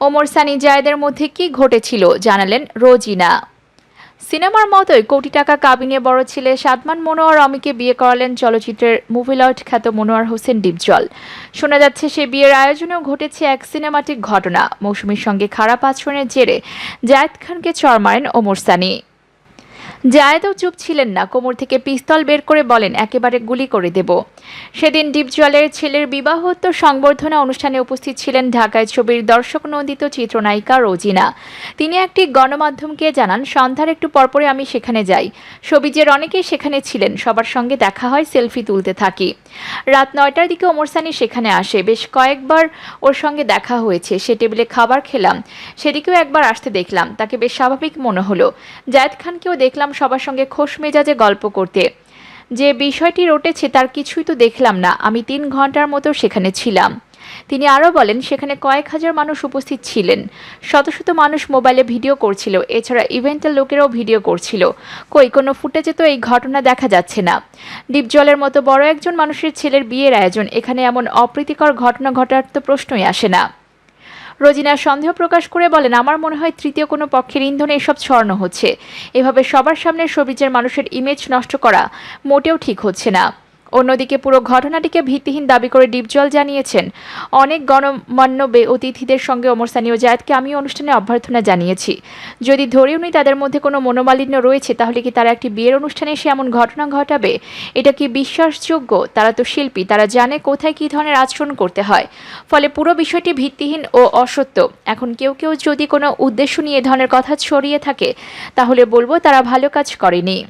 ওমর সানি জায়েদের মধ্যে কি ঘটেছিল জানালেন রোজিনা। সিনেমার মতোই কোটি টাকা কাবিনে বড় ছেলে সাদমান মনোয়ার অমিকে বিয়ে করালেন চলচ্চিত্রের মুভিলট খ্যাত মনোয়ার হোসেন ডিপজল। শোনা যাচ্ছে সে বিয়ের আয়োজনেও ঘটেছে এক সিনেমাটিক ঘটনা। মৌসুমীর সঙ্গে খারাপ আচরণের জেরে জায়েদ খানকে চর মারেন ওমর সানি। জায়েদও চুপ ছিলেন না। কোমর থেকে পিস্তল বের করে বলেন, একেবারে গুলি করে দেব। সেদিন ডিপজলের ছেলের বিবাহোত্তর সংবর্ধনা অনুষ্ঠানে উপস্থিত ছিলেন ঢাকায় ছবির দর্শক নন্দিত চিত্রনায়িকা রোজিনা। তিনি একটি গণমাধ্যমকে জানান, সন্ধ্যার একটু পরপরে আমি সেখানে যাই। সবিজের অনেকেই সেখানে ছিলেন, সবার সঙ্গে দেখা হয়, সেলফি তুলতে থাকি। রাত নয়টার দিকে ওমর সানি সেখানে আসে। বেশ কয়েকবার ওর সঙ্গে দেখা হয়েছে। সে টেবিলে খাবার খেলাম, সেদিকেও একবার আসতে দেখলাম। তাকে বেশ স্বাভাবিক মনে হলো। জায়েদ খানকেও দেখলাম সবার সঙ্গে খোশ মেজাজে গল্প করতে। যে বিষয়টি রটেছে তার কিছুই তো দেখলাম না। আমি তিন ঘণ্টার মতো সেখানে ছিলাম। তিনি আরও বলেন, সেখানে কয়েক হাজার মানুষ উপস্থিত ছিলেন। শত শত মানুষ মোবাইলে ভিডিও করছিল। এছাড়া ইভেন্টের লোকেরাও ভিডিও করছিল। কই, কোনো ফুটেজে তো এই ঘটনা দেখা যাচ্ছে না। ডিপজলের মতো বড় একজন মানুষের ছেলের বিয়ের আয়োজন। এখানে এমন অপ্রীতিকর ঘটনা ঘটার তো প্রশ্নই আসে না। রোজিনা সন্দেহ প্রকাশ করে বলেন, আমার মনে হয় তৃতীয় কোনো পক্ষের ইন্ধনে এসব ছড়ানো হচ্ছে। এভাবে সবার সামনে সবিজের মানুষের ইমেজ নষ্ট করা মোটেও ঠিক হচ্ছে না। অন্যদিকে পুরো ঘটনাটিকে ভিত্তিহীন দাবি করে ডিপজল জানিয়েছেন। অনেক গণমান্য অতিথিদের সঙ্গে ওমর ও জায়েদকে আমি অনুষ্ঠানে অভ্যর্থনা জানিয়েছি। যদি ধরেও নিই তাদের মধ্যে কোনো মনোমালিন্য রয়েছে, তাহলে কি তারা একটি বিয়ের অনুষ্ঠানে এসে এমন ঘটনা ঘটাবে? এটা কি বিশ্বাসযোগ্য? তারা তো শিল্পী, তারা জানে কোথায় কী ধরনের আচরণ করতে হয়। ফলে পুরো বিষয়টি ভিত্তিহীন ও অসত্য। এখন কেউ কেউ যদি কোনো উদ্দেশ্য নিয়ে ধরনের কথা ছড়িয়ে থাকে, তাহলে বলব তারা ভালো কাজ করেনি।